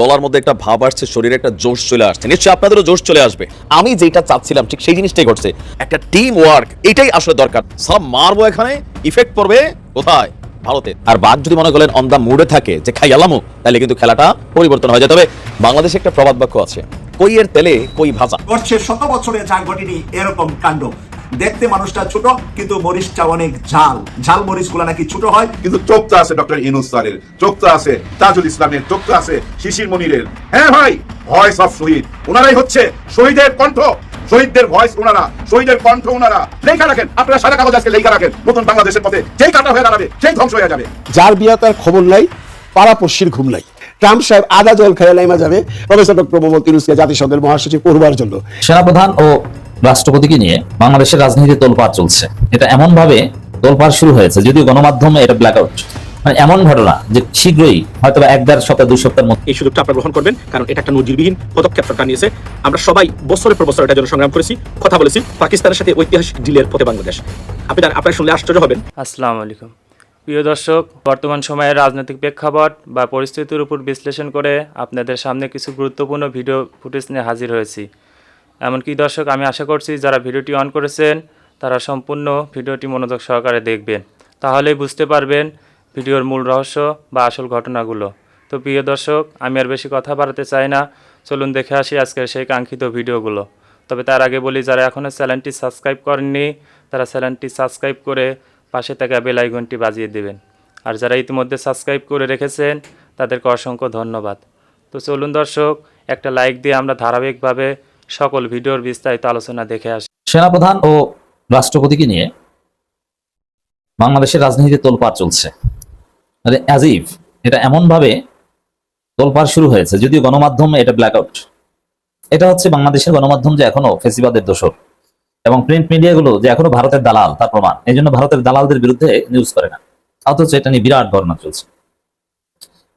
গলার মধ্যে একটা ভাব আসছে, শরীরে একটা জোশ চলে আসছে। নিশ্চয়ই আপনাদেরও জোশ চলে আসবে। আমি যেটা চাচ্ছিলাম, ঠিক সেই জিনিসটাই ঘটছে। একটা টিম ওয়ার্ক এটাই আসলে দরকার। সব মারবো এখানে ইফেক্ট পড়বে কোথায়? ভারতে আর বাদ যদি মনে করেন অন মুডে থাকে, যে খাই আলামু তাহলে কিন্তু খেলাটা পরিবর্তন হয়ে যায়। তবে বাংলাদেশে একটা প্রবাদ বাক্য আছে, কইয়ের তেলে কই ভাজা? ঘটছে শত বছরে যা ঘটেনি এরকম কাণ্ড। দেখতে মানুষটা ছোট কিন্তু মরিচটা অনেক ঝাল। ঝাল মরিচগুলা নাকি ছোট হয়? কিন্তু চোখটা আছে ডক্টর ইনুস স্যারের। চোখটা আছে তাজুল ইসলামের চোখটা আছে শিশির মনিরের। হ্যাঁ ভাই ভয়েস অফ শহীদ। ওনারাই হচ্ছে শহীদের কণ্ঠ। শহীদদের ভয়েস ওনারা শহীদের কণ্ঠ ওনারা। লেখা রাখেন আপনারা সারা কাগজ আজকে লেখা রাখেন। নতুন বাংলাদেশের পথে যেই কাটা হয়ে দাঁড়াবে সেই ধ্বংস হয়ে যাবে। যার বিয়া তার খবর নাই পাড়াপড়শির ঘুম নাই। ট্রাম্প সাহেব আদা জল খেয়ে লাইমা যাবে। প্রফেসর ডক্টর মোহাম্মদ ইউনুসকে জাতিসংঘের মহাসচিব করবার জন্য। সেনাপ্রধান ও রাষ্ট্রপতিকে নিয়ে বাংলাদেশের রাজনীতিতে তোলপাড় চলছে। এটা এমন ভাবে তোলপাড় শুরু হয়েছে যদিও গণমাধ্যমে এটা ব্ল্যাক আউট মানে এমন ঘটনা যে শীঘ্রই হয়তো এক দেড় সপ্তাহ দুই সপ্তাহের মধ্যে এই সুযোগটা আপনারা গ্রহণ করবেন কারণ এটা একটা নজিরবিহীন পদক্ষেপ সরকার নিয়েছে। আমরা সবাই বছরের পর বছর এটার জন্য সংগ্রাম করেছি কথা বলেছি পাকিস্তানের সাথে ঐতিহাসিক ডিলের পথে বাংলাদেশ। আপনারা আপনারা শুনলে আশ্চর্য হবেন। আসসালামু আলাইকুম। প্রিয় দর্শক বর্তমান সময়ের রাজনৈতিক প্রেক্ষাপট বা পরিস্থিতির উপর বিশ্লেষণ করে আপনাদের সামনে কিছু গুরুত্বপূর্ণ ভিডিও ফুটেজ নিয়ে হাজির হয়েছি। এমনকি দর্শক, আমি আশা করছি যারা ভিডিওটি অন করেছেন, তারা সম্পূর্ণ ভিডিওটি মনোযোগ সহকারে দেখবেন। তাহলেই বুঝতে পারবেন ভিডিওর মূল রহস্য বা আসল ঘটনাগুলো। তো প্রিয় দর্শক, আমি আর বেশি কথা বাড়াতে চাই না। চলুন দেখে আসি আজকের সেই কাঙ্ক্ষিত ভিডিওগুলো। তবে তার আগে বলি, যারা এখনও চ্যানেলটি সাবস্ক্রাইব করেননি, তারা চ্যানেলটি সাবস্ক্রাইব করে পাশে থাকা বেল আইকনটি বাজিয়ে দেবেন। আর যারা ইতিমধ্যে সাবস্ক্রাইব করে রেখেছেন, তাদেরকে অসংখ্য ধন্যবাদ। তো চলুন দর্শক, একটা লাইক দিয়ে আমরা ধারাবাহিকভাবে সকল ভিডিওর বিস্তারিত আলোচনা দেখে আসি। সেনাপ্রধান ও রাষ্ট্রপতিকে নিয়ে বাংলাদেশের রাজনীতিতে তোলপাড় চলছে। মানে অ্যাজ ইফ এটা এমন ভাবে তোলপাড় শুরু হয়েছে, যদিও গণমাধ্যমে এটা ব্ল্যাক আউট এটা হচ্ছে বাংলাদেশের গণমাধ্যম যে এখনও ফেসিবাদের দোষর এবং প্রিন্ট মিডিয়াগুলো যে এখনও ভারতের দালাল, তার প্রমাণ। এই জন্য ভারতের দালালদের বিরুদ্ধে নিউজ করে না। অথচ এটা নিয়ে বিরাট ঘটনা চলছে।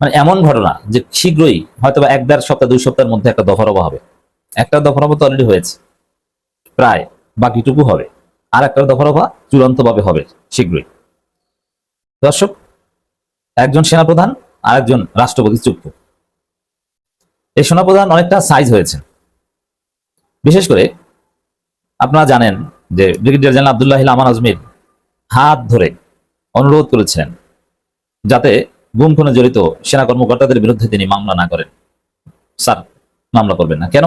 মানে এমন ঘটনা যে শীঘ্রই হয়তো এক দেড় সপ্তাহ, দুই সপ্তাহের মধ্যে একটা দফারবা হবে। একটা দফারবা তো অলরেডি হয়েছে। প্রায় বাকিটুকু হবে। আর একটা দফারফা চূড়ান্তভাবে হবে শীঘ্রই। দর্শক, একজন সেনাপ্রধান আর একজন রাষ্ট্রপতি চুক্ত। এই সেনাপ্রধান অনেকটা সাইজ হয়েছে। বিশেষ করে আপনারা জানেন যে ব্রিগেডিয়ার জেনারেল আবদুল্লাহ আমান আজমির হাত ধরে অনুরোধ করেছেন যাতে গুম খুনে জড়িত সেনা কর্মকর্তাদের বিরুদ্ধে তিনি মামলা না করেন। স্যার, মামলা করবেন না। কেন?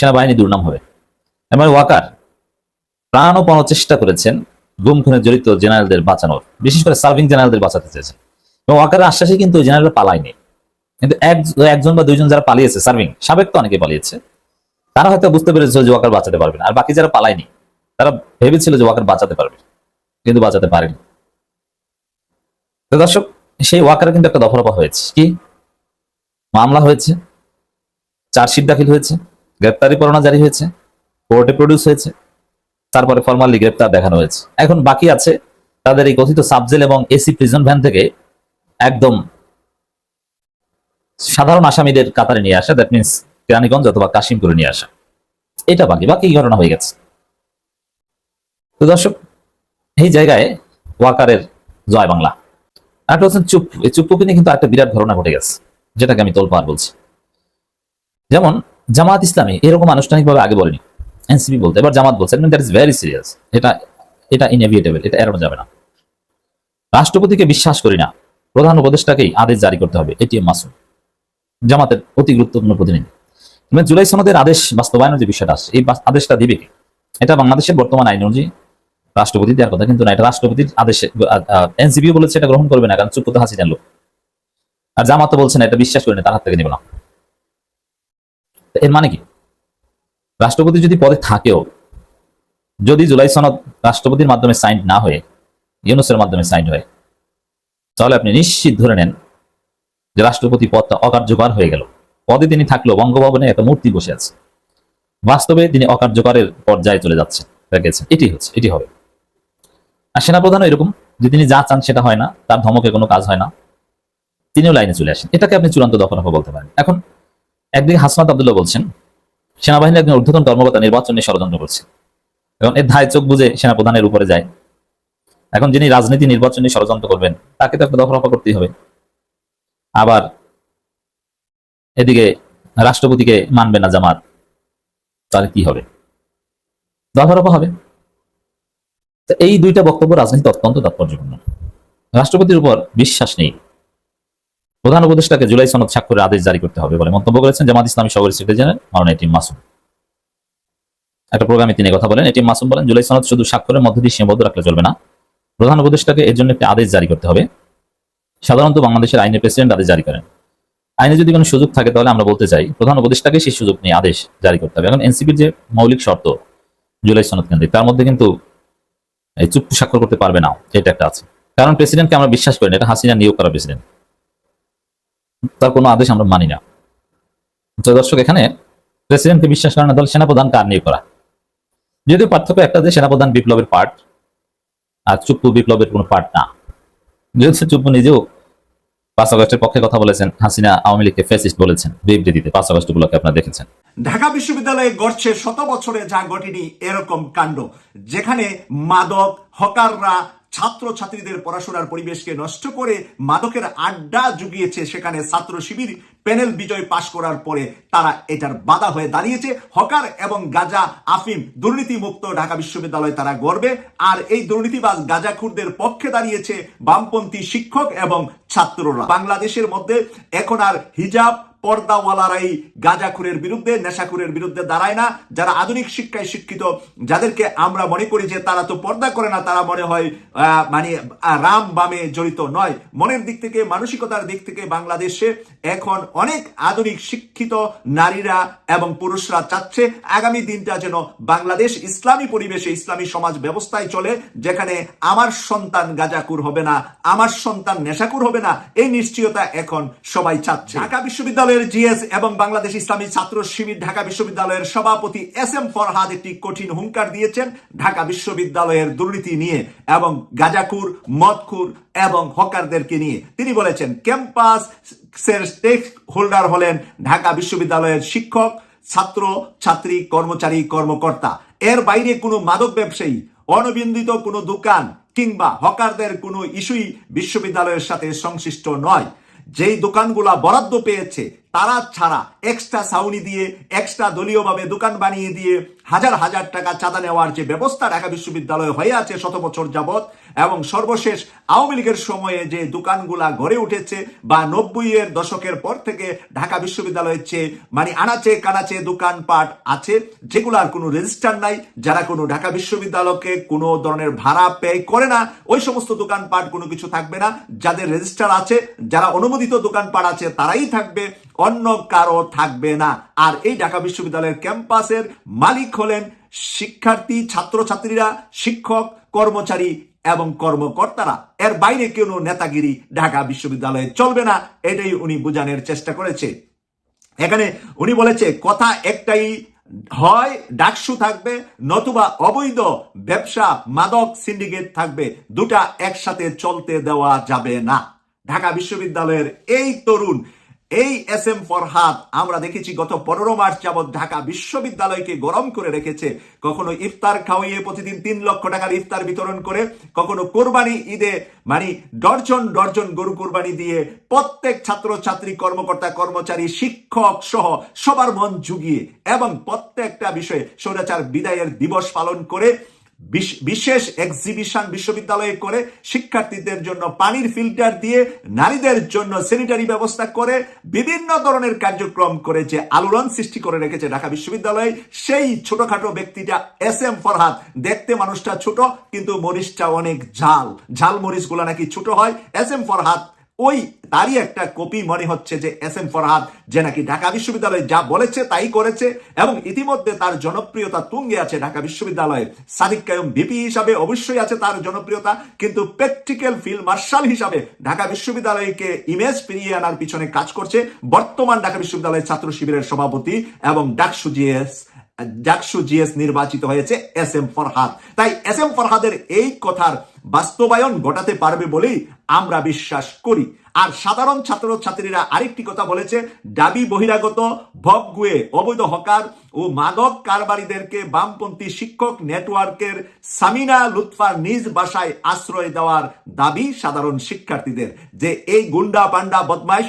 সেনাবাহিনী দুর্নাম হবে। এবার ওয়াকার প্রাণপণ চেষ্টা করেছেন গুম খুনে জড়িত জেনারেলদের বাঁচানোর, বিশেষ করে সার্ভিং জেনারেলদের বাঁচাতে চেয়েছেন। এবং ওয়াকারের আশ্বাসে কিন্তু ওই জেনারেল পালায়নি। কিন্তু এক, একজন বা দুইজন যারা পালিয়েছে, সার্ভিং, সাবেক তো অনেকে পালিয়েছে, তারা হয়তো বুঝতে পেরেছিল যে ওয়াকার বাঁচাতে পারবে না। আর বাকি যারা পালায়নি, তারা ভেবেছিল যে ওয়াকার বাঁচাতে পারবে, কিন্তু বাঁচাতে পারেনি। তো দর্শক, সেই ওয়াকারে কিন্তু একটা দফরফা হয়েছে। কি? মামলা হয়েছে, চার্জশিট দাখিল হয়েছে। গ্রেপ্তারি পরোয়ানা জারি হয়েছে, কোর্টে প্রডিউস হয়েছে, তারপরে ফর্মালি গ্রেপ্তার দেখানো হয়েছে। এখন বাকি আছে তাদের এই কথিত সাবজেল এবং এসি প্রিজন ভ্যান থেকে একদম সাধারণ আসামিদের কাতারে নিয়ে আসা দ্যাট মিনস কেরানীগঞ্জ অথবা কাশিমপুরে নিয়ে আসা। এটা বাকি বাকি ঘটনা হয়ে গেছে। তো দর্শক, এই জায়গায় ওয়াকারের জয় বাংলা। একটা হচ্ছেন চুপ। এই চুপ্পুকে নিয়ে কিন্তু একটা বিরাট ঘটনা ঘটে গেছে, যেটাকে আমি তোলপার বলছি। যেমন জামাত ইসলামী এরকম আনুষ্ঠানিকভাবে আগে বলেনি। এনসিপি বলতে। এবার জামাত বলছে দ্যাট ইজ ভেরি সিরিয়াস এটা এটা ইনএভিয়েটেবল এটা এড়ানো যাবে না। রাষ্ট্রপতিকে বিশ্বাস করি না। প্রধান উপদেষ্টাকেই আদেশ জারি করতে হবে এটিএম মাসুম। জামাতের অতি গুরুত্বপূর্ণ প্রতিনিধি। মানে জুলাই সনদের আদেশ বাস্তবায়নের যে বিষয়টা আছে এই আদেশটা দিবে কে? এটা বাংলাদেশের বর্তমান আইন অনুযায়ী রাষ্ট্রপতি দেওয়ার কথা, কিন্তু না, এটা রাষ্ট্রপতির আদেশে এনসিপিও বলেছে এটা গ্রহণ করবে না, কারণ চুপ হাসি জানলো আর জামাত বলছে না, এটা বিশ্বাস করি না, তার হাত থেকে নেবে না। এর মানে কি? রাষ্ট্রপতি যদি পদে থাকেও, যদি জুলাই সনদ রাষ্ট্রপতির মাধ্যমে সাইন না হয়ে, ইউনুসের মাধ্যমে সাইন হয়, তাহলে আপনি নিশ্চিত ধরে নেন যে রাষ্ট্রপতি পদটা অকার্যকর হয়ে গেল। পদে তিনি থাকলেও বঙ্গভবনে একটা মূর্তি বসে আছে। বাস্তবে তিনি অকার্যকরের পর্যায়ে চলে যাচ্ছে গেছেন এটি হচ্ছে, এটি হবে। আর সেনাপ্রধানও এরকম, যে তিনি যা চান সেটা হয় না, তার ধমকে কোনো কাজ হয় না। তিনিও লাইনে চলে আসেন। এটাকে আপনি চূড়ান্ত দফারফা বলতে পারেন। এখন একদিকে হাসনাত আবদুল্লাহ বলছেন সেনাবাহিনীর একজন ঊর্ধ্বতন কর্মকর্তা নির্বাচন ষড়যন্ত্র করছে এবং এর ধায় চোখ বুঝে সেনাপ্রধানের উপরে যায়। এখন যিনি রাজনীতি নির্বাচন নিয়ে ষড়যন্ত্র করবেন, তাকে তো একটা দফরফা করতেই হবে। আবার এদিকে রাষ্ট্রপতিকে মানবে না জামাত, তাহলে কি হবে? দফরফা হবে। তো এই দুইটা বক্তব্য রাজনীতি অত্যন্ত তাৎপর্যপূর্ণ। রাষ্ট্রপতির উপর বিশ্বাস নেই। প্রধান উপদেষ্টাকে জুলাই সনদ স্বাক্ষরের আদেশ জারি করতে হবে বলে মন্তব্য করেছেন জামাত ইসলামী সভাপতি সেক্রেটারি জেনারেল মাওলানা এটিএম মাসুম। একটা প্রোগ্রামে তিনি কথা বলেন এটিএম মাসুম বলেন, জুলাই সনদ শুধু স্বাক্ষরের মধ্য দিয়ে সীমাবদ্ধ রাখলে চলবে না। প্রধান উপদেষ্টাকে এর জন্য একটি আদেশ জারি করতে হবে। সাধারণত বাংলাদেশের আইনের প্রেসিডেন্ট আদেশ জারি করেন। আইনে যদি কোনো সুযোগ থাকে তাহলে আমরা বলতে চাই, প্রধান উপদেষ্টাকে সেই সুযোগ নিয়ে আদেশ জারি করতে হবে। এখন এনসিপির যে মৌলিক শর্ত জুলাই সনদ কেন্দ্রিক, তার মধ্যে কিন্তু এই চুক্তি স্বাক্ষর করতে পারবে না, এটা একটা আছে। কারণ প্রেসিডেন্টকে আমরা বিশ্বাস করি না, এটা হাসিনা নিয়োগ করা প্রেসিডেন্ট। তার কোনো আদেশ আমরা মানি না। তো দর্শক, এখানে প্রেসিডেন্টকে বিশ্বাস করে না, তাহলে সেনাপ্রধান কার নিয়োগ করা? যদিও পার্থক্য একটা যে সেনাপ্রধান বিপ্লবের পার্ট আর চুপ্পু বিপ্লবের কোনো পার্ট না। যেহেতু চুপ্পু নিজেও পাঁচ আগস্টের পক্ষে কথা বলেছেন, হাসিনা আওয়ামী লীগকে ফেসিস্ট বলেছেন, বিবৃতিতে পাঁচ আগস্ট উপলক্ষে আপনারা দেখেছেন। ঢাকা বিশ্ববিদ্যালয়ে গড়ছে শত বছরে যা ঘটেনি এরকম কাণ্ড, যেখানে মাদক, হকাররা ছাত্র ছাত্রীদের পড়াশোনার পরিবেশকে নষ্ট করে মাদকের আড্ডা জুগিয়েছে সেখানে ছাত্র শিবির। প্যানেল বিজয় পাশ করার পরে তারা এটার বাধা হয়ে দাঁড়িয়েছে। হকার এবং গাজা আফিম দুর্নীতি মুক্ত ঢাকা বিশ্ববিদ্যালয় তারা গড়বে। আর এই দুর্নীতিবাজ গাজাখুরদের পক্ষে দাঁড়িয়েছে বামপন্থী শিক্ষক এবং ছাত্ররা। বাংলাদেশের মধ্যে এখন আর হিজাব পর্দাওয়ালারাই গাঁজাখুরের বিরুদ্ধে, নেশাখুরের বিরুদ্ধে দাঁড়ায় না। যারা আধুনিক শিক্ষায় শিক্ষিত, যাদেরকে আমরা মনে করি যে তারা তো পর্দা করে না, তারা মনে হয় মানে রাম বামে জড়িত নয়। মনের দিক থেকে, মানসিকতার দিক থেকে বাংলাদেশে এখন অনেক আধুনিক শিক্ষিত নারীরা এবং পুরুষরা চাচ্ছে, আগামী দিনটা যেন বাংলাদেশ ইসলামী পরিবেশে, ইসলামী সমাজ ব্যবস্থায় চলে, যেখানে আমার সন্তান গাজাকুর হবে না, আমার সন্তান নেশাকুর হবে না, এই নিশ্চয়তা এখন সবাই চাচ্ছে। ঢাকা বিশ্ববিদ্যালয়ের জিএস এবং বাংলাদেশ ইসলামী ছাত্র শিবির ঢাকা বিশ্ববিদ্যালয়ের সভাপতি এস এম ফরহাদ একটি কঠিন হুঙ্কার দিয়েছেন ঢাকা বিশ্ববিদ্যালয়ের দুর্নীতি নিয়ে এবং গাজাকুর মদখুর এবং হকারদেরকে নিয়ে। তিনি বলেছেন, ক্যাম্পাস স্টেক হোল্ডার হলেন ঢাকা বিশ্ববিদ্যালয়ের শিক্ষক, ছাত্র, ছাত্রী, কর্মচারী, কর্মকর্তা। এর বাইরে কোনো মাদক ব্যবসায়ী, অনবিন্দিত কোনো দোকান কিংবা হকারদের কোনো ইস্যুই বিশ্ববিদ্যালয়ের সাথে সংশ্লিষ্ট নয়। যেই দোকানগুলা বরাদ্দ পেয়েছে তারা ছাড়া এক্সট্রা সাউনি দিয়ে এক্সট্রা দলীয়ভাবে দোকান বানিয়ে দিয়ে হাজার হাজার টাকা চাঁদা নেওয়ার যে ব্যবস্থা ঢাকা বিশ্ববিদ্যালয়ে হয়ে আছে শত বছর যাবৎ এবং সর্বশেষ আওয়ামী লীগের সময়ে যে দোকানগুলা গড়ে উঠেছে বা নব্বই এর দশকের পর থেকে ঢাকা বিশ্ববিদ্যালয়ের চেয়ে মানে আনাচে কানাচে দোকানপাট আছে, যেগুলার কোনো রেজিস্টার নাই, যারা কোনো ঢাকা বিশ্ববিদ্যালয়কে কোনো ধরনের ভাড়া পে করে না, ওই সমস্ত দোকানপাট কোনো কিছু থাকবে না। যাদের রেজিস্টার আছে, যারা অনুমোদিত দোকানপাট আছে, তারাই থাকবে। অন্য কারও থাকবে না। আর এই ঢাকা বিশ্ববিদ্যালয়ের ক্যাম্পাসের মালিক হলেন শিক্ষার্থী, ছাত্রছাত্রীরা, শিক্ষক, কর্মচারী এবং কর্মকর্তারা। এর বাইরে কোনো নেতাগিরি ঢাকা বিশ্ববিদ্যালয়ে চলবে না, এটাই উনি বোঝানোর চেষ্টা করেছে। এখানে উনি বলেছে, কথা একটাই হয়, ডাকসু থাকবে, নতুবা অবৈধ ব্যবসা, মাদক, সিন্ডিকেট থাকবে, দুটা একসাথে চলতে দেওয়া যাবে না। ঢাকা বিশ্ববিদ্যালয়ের এই তরুণ এই এস এম ফরহাদ আমরা দেখেছি গত পনেরো মার্চ যাবৎ ঢাকা বিশ্ববিদ্যালয়কে গরম করে রেখেছে। কখনো ইফতার খাওয়িয়ে প্রতিদিন তিন লক্ষ টাকার ইফতার বিতরণ করে, কখনো কোরবানি ঈদে মানে ডর্জন ডর্জন গরু কোরবানি দিয়ে প্রত্যেক ছাত্র ছাত্রী কর্মকর্তা, কর্মচারী, শিক্ষক সহ সবার মন জুগিয়ে এবং প্রত্যেকটা বিষয়ে স্বৈরাচার বিদায়ের দিবস পালন করে বিশেষ এক্সিবিশন বিশ্ববিদ্যালয়ে করে শিক্ষার্থীদের জন্য পানির ফিল্টার দিয়ে নারীদের জন্য স্যানিটারি ব্যবস্থা করে বিভিন্ন ধরনের কার্যক্রম করে যে আলোড়ন সৃষ্টি করে রেখেছে ঢাকা বিশ্ববিদ্যালয়ে, সেই ছোটখাটো ব্যক্তিটা এস এম ফরহাদ দেখতে মানুষটা ছোট, কিন্তু মরিচটা অনেক ঝাল। ঝাল মরিচগুলো নাকি ছোট হয়। এস এম ফরহাদ ওই তারই একটা কপি মনে হচ্ছে যে এস এম ফরহাদ, যে নাকি ঢাকা বিশ্ববিদ্যালয়ে যা বলেছে তাই করেছে এবং ইতিমধ্যে তার জনপ্রিয়তা তুঙ্গে আছে ঢাকা বিশ্ববিদ্যালয়ে। সাদিক কায়ুম ভিপি হিসাবে অবশ্যই আছে তার জনপ্রিয়তা, কিন্তু প্র্যাকটিক্যাল ফিল্ড মার্শাল হিসাবে ঢাকা বিশ্ববিদ্যালয়কে ইমেজ ফিরিয়ে আনার পিছনে কাজ করছে বর্তমান ঢাকা বিশ্ববিদ্যালয়ের ছাত্র শিবিরের সভাপতি এবং ডাকসু জিএস ডাকসু জিএস নির্বাচিত হয়েছে এস এম ফরহাদ তাই এস এম ফরহাদের এই কথার বাস্তবায়ন ঘটাতে পারবে বলেই আমরা বিশ্বাস করি। আর সাধারণ ছাত্র ছাত্রীরা আরেকটি কথা বলেছে, দাবি বহিরাগত ভবগুয়ে অবৈধ হকার ও মাদক কারবারিদেরকে বামপন্থী শিক্ষক নেটওয়ার্কের সামিনা লুৎফার নিজ বাসায় আশ্রয় দেওয়ার দাবি সাধারণ শিক্ষার্থীদের। যে এই গুন্ডা পান্ডা বদমাইশ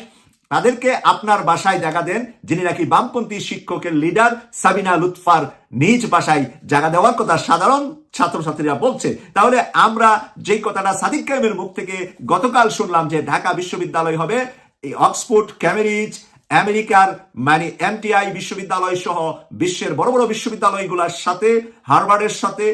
তাদেরকে আপনার বাসায় জায়গা দেন, যিনি নাকি বামপন্থী শিক্ষকের লিডার সাবিনা লুৎফার নিজ বাসায় জায়গা দেওয়ার কথা সাধারণ ছাত্রছাত্রীরা বলছে। তাহলে আমরা যেই কথাটা সাদিক কায়েমের মুখ থেকে গতকাল শুনলাম যে ঢাকা বিশ্ববিদ্যালয় হবে, এই অক্সফোর্ড ক্যামেরিজ আমেরিকার মানে এমটিআই বিশ্ববিদ্যালয় সহ বিশ্বের বড় বড় বিশ্ববিদ্যালয়গুলোর সাথে, হার্ভার্ডের সাথে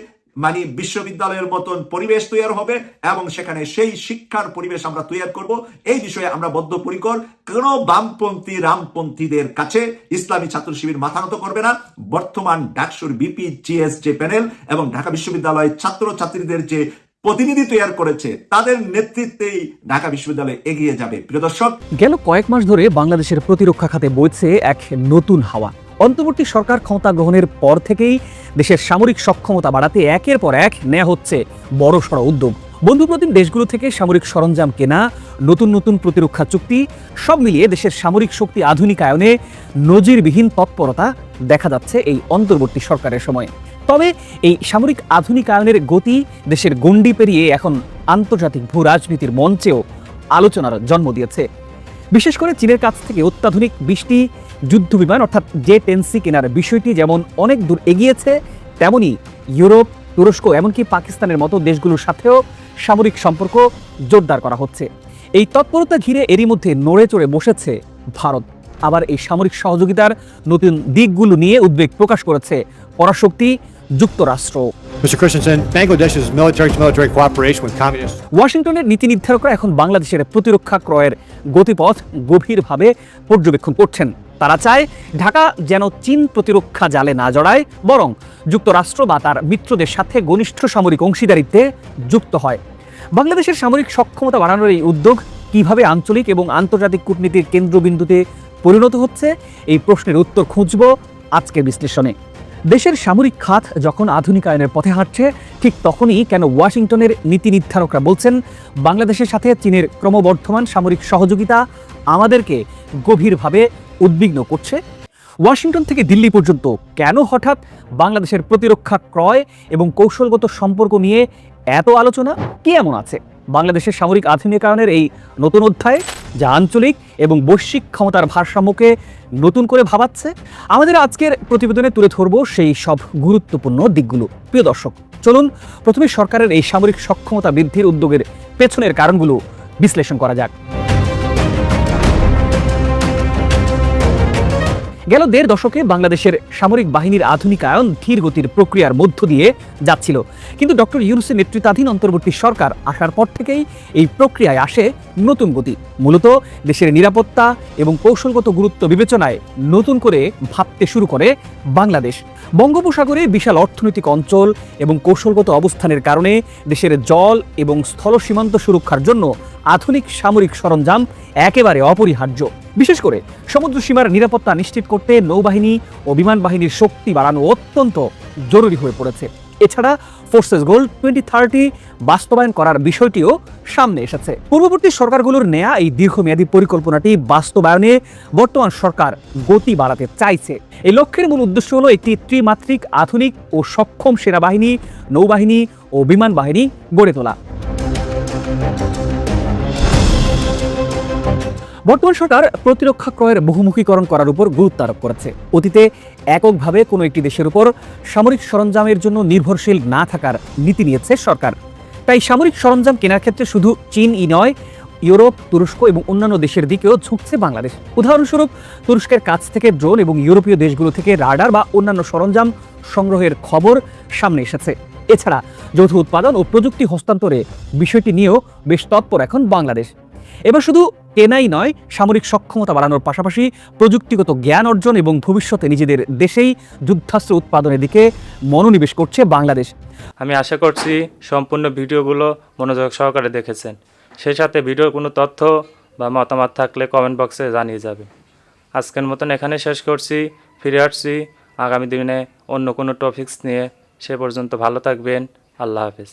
মানে বিশ্ববিদ্যালয়ের মতন পরিবেশ তৈরি হবে এবং সেখানে সেই শিক্ষার পরিবেশ আমরা তৈরি করব। এই বিষয়ে আমরা বদ্ধপরিকর। কোন বামপন্থী, রামপন্থীদের কাছে ইসলামী ছাত্র শিবির মাথা নত করবে না। বর্তমান ডাকসুর বিপি জিএস যে প্যানেল এবং ঢাকা বিশ্ববিদ্যালয়ের ছাত্র ছাত্রীদের যে প্রতিনিধি তৈরি করেছে, তাদের নেতৃত্বেই ঢাকা বিশ্ববিদ্যালয় এগিয়ে যাবে। প্রিয় দর্শক, গেল কয়েক মাস ধরে বাংলাদেশের প্রতিরক্ষা খাতে বইছে এক নতুন হাওয়া। অন্তর্বর্তী সরকার ক্ষমতা গ্রহণের পর থেকেই দেশের সামরিক সক্ষমতা বাড়াতে একের পর এক নেওয়া হচ্ছে বড় সড় উদ্যোগ। বন্ধুপ্রতিম দেশগুলো থেকে সামরিক সরঞ্জাম কেনা, নতুন নতুন প্রতিরক্ষা চুক্তি, সব মিলিয়ে দেশের সামরিক শক্তি আধুনিকায়নে নজিরবিহীন তৎপরতা দেখা যাচ্ছে এই অন্তর্বর্তী সরকারের সময়। তবে এই সামরিক আধুনিকায়নের গতি দেশের গণ্ডি পেরিয়ে এখন আন্তর্জাতিক ভূ রাজনীতির মঞ্চেও আলোচনার জন্ম দিয়েছে। বিশেষ করে চীনের কাছ থেকে অত্যাধুনিক বৃষ্টি যুদ্ধ বিমান অর্থাৎ জে টেন্সি কেনার বিষয়টি যেমন অনেক দূর এগিয়েছে, তেমনি ইউরোপ, তুরস্ক, এমনকি পাকিস্তানের মতো দেশগুলোর সাথেও সামরিক সম্পর্ক জোরদার করা হচ্ছে। এই তৎপরতা ঘিরে এরই মধ্যে নড়ে চড়ে বসেছে ভারত। আবার এই সামরিক সহযোগিতার নতুন দিকগুলো নিয়ে উদ্বেগ প্রকাশ করেছে পরাশক্তি যুক্তরাষ্ট্র. ওয়াশিংটনের নীতি নির্ধারকরা এখন বাংলাদেশের প্রতিরক্ষা ক্রয়ের গতিপথ গভীরভাবে পর্যবেক্ষণ করছেন। তারা চায় ঢাকা যেন চীন প্রতিরক্ষা জালে না জড়ায় বরং যুক্তরাষ্ট্র বা তার মিত্রদের সাথে ঘনিষ্ঠ সামরিক অংশীদারিত্বে যুক্ত হয়। বাংলাদেশের সামরিক সক্ষমতা বাড়ানোর এই উদ্যোগ কীভাবে আঞ্চলিক এবং আন্তর্জাতিক কূটনীতির কেন্দ্রবিন্দুতে পরিণত হচ্ছে এই প্রশ্নের উত্তর খুঁজব আজকের বিশ্লেষণে। দেশের সামরিক খাত যখন আধুনিকায়নের পথে হাঁটছে, ঠিক তখনই কেন ওয়াশিংটনের নীতি নির্ধারকরা বলছেন, বাংলাদেশের সাথে চীনের ক্রমবর্ধমান সামরিক সহযোগিতা আমাদেরকে গভীরভাবে উদ্বিগ্ন করছে। ওয়াশিংটন থেকে দিল্লি পর্যন্ত কেন হঠাৎ বাংলাদেশের প্রতিরক্ষা ক্রয় এবং কৌশলগত সম্পর্ক নিয়ে এত আলোচনা? কি এমন আছে? বাংলাদেশের সামরিক আধুনিকায়নের এই নতুন অধ্যায়, যা আঞ্চলিক এবং বৈশ্বিক ক্ষমতার ভারসাম্যকে নতুন করে ভাবাচ্ছে, আমাদের আজকের প্রতিবেদনে তুলে ধরব সেই সব গুরুত্বপূর্ণ দিকগুলো। প্রিয় দর্শক, চলুন প্রথমে সরকারের এই সামরিক সক্ষমতা বৃদ্ধির উদ্যোগের পেছনের কারণগুলো বিশ্লেষণ করা যাক। গেল দেড় দশকে বাংলাদেশের সামরিক বাহিনীর আধুনিকায়ন ধীর গতির প্রক্রিয়ার মধ্য দিয়ে যাচ্ছিল। কিন্তু ডক্টর ইউনুসের নেতৃত্বাধীন অন্তর্বর্তী সরকার আসার পর থেকেই এই প্রক্রিয়ায় আসে নতুন গতি। মূলত দেশের নিরাপত্তা এবং কৌশলগত গুরুত্ব বিবেচনায় নতুন করে ভাবতে শুরু করে বাংলাদেশ। বঙ্গোপসাগরে বিশাল অর্থনৈতিক অঞ্চল এবং কৌশলগত অবস্থানের কারণে দেশের জল এবং স্থল সীমান্ত সুরক্ষার জন্য আধুনিক সামরিক সরঞ্জাম একেবারে অপরিহার্য। বিশেষ করে সমুদ্র সীমার নিরাপত্তা নিশ্চিত করতে নৌবাহিনী ও বিমান বাহিনীর শক্তি বাড়ানো অত্যন্ত জরুরি হয়ে পড়েছে। এছাড়া ফোর্সেস গোল টোয়েন্টি থার্টি বাস্তবায়ন করার বিষয়টিও সামনে এসেছে। পূর্ববর্তী সরকারগুলোর নেয়া এই দীর্ঘমেয়াদী পরিকল্পনাটি বাস্তবায়নে বর্তমান সরকার গতি বাড়াতে চাইছে। এই লক্ষ্যের মূল উদ্দেশ্য হলো একটি ত্রিমাত্রিক, আধুনিক ও সক্ষম সেনাবাহিনী, নৌবাহিনী ও বিমান বাহিনী গড়ে তোলা। বর্তমান সরকার প্রতিরক্ষা ক্রয়ের বহুমুখীকরণ করার উপর গুরুত্ব আরোপ করেছে। অতীতে এককভাবে কোনো একটি দেশের উপর সামরিক সরঞ্জামের জন্য নির্ভরশীল না থাকার নীতি নিয়েছে সরকার। তাই সামরিক সরঞ্জাম কেনার ক্ষেত্রে শুধু চীনই নয়, ইউরোপ, তুরস্ক এবং অন্যান্য দেশের দিকেও ঝুঁকছে বাংলাদেশ। উদাহরণস্বরূপ, তুরস্কের কাছ থেকে ড্রোন এবং ইউরোপীয় দেশগুলো থেকে রাডার বা অন্যান্য সরঞ্জাম সংগ্রহের খবর সামনে এসেছে। এছাড়া, যৌথ উৎপাদন ও প্রযুক্তি হস্তান্তরে বিষয়টি নিয়েও বেশ তৎপর এখন বাংলাদেশ। এবার শুধু কেনাই নয়, সামরিক সক্ষমতা বাড়ানোর পাশাপাশি প্রযুক্তিগত জ্ঞান অর্জন এবং ভবিষ্যতে নিজেদের দেশেই যুদ্ধাস্ত্র উৎপাদনের দিকে মনোনিবেশ করছে বাংলাদেশ। আমি আশা করছি সম্পূর্ণ ভিডিওগুলো মনোযোগ সহকারে দেখেছেন। সেই সাথে ভিডিওর কোনো তথ্য বা মতামত থাকলে কমেন্ট বক্সে জানিয়ে যাবে। আজকের মতন এখানে শেষ করছি। ফিরে আসছি আগামী দিনে অন্য কোনো টপিকস নিয়ে। সে পর্যন্ত ভালো থাকবেন। আল্লাহ হাফেজ।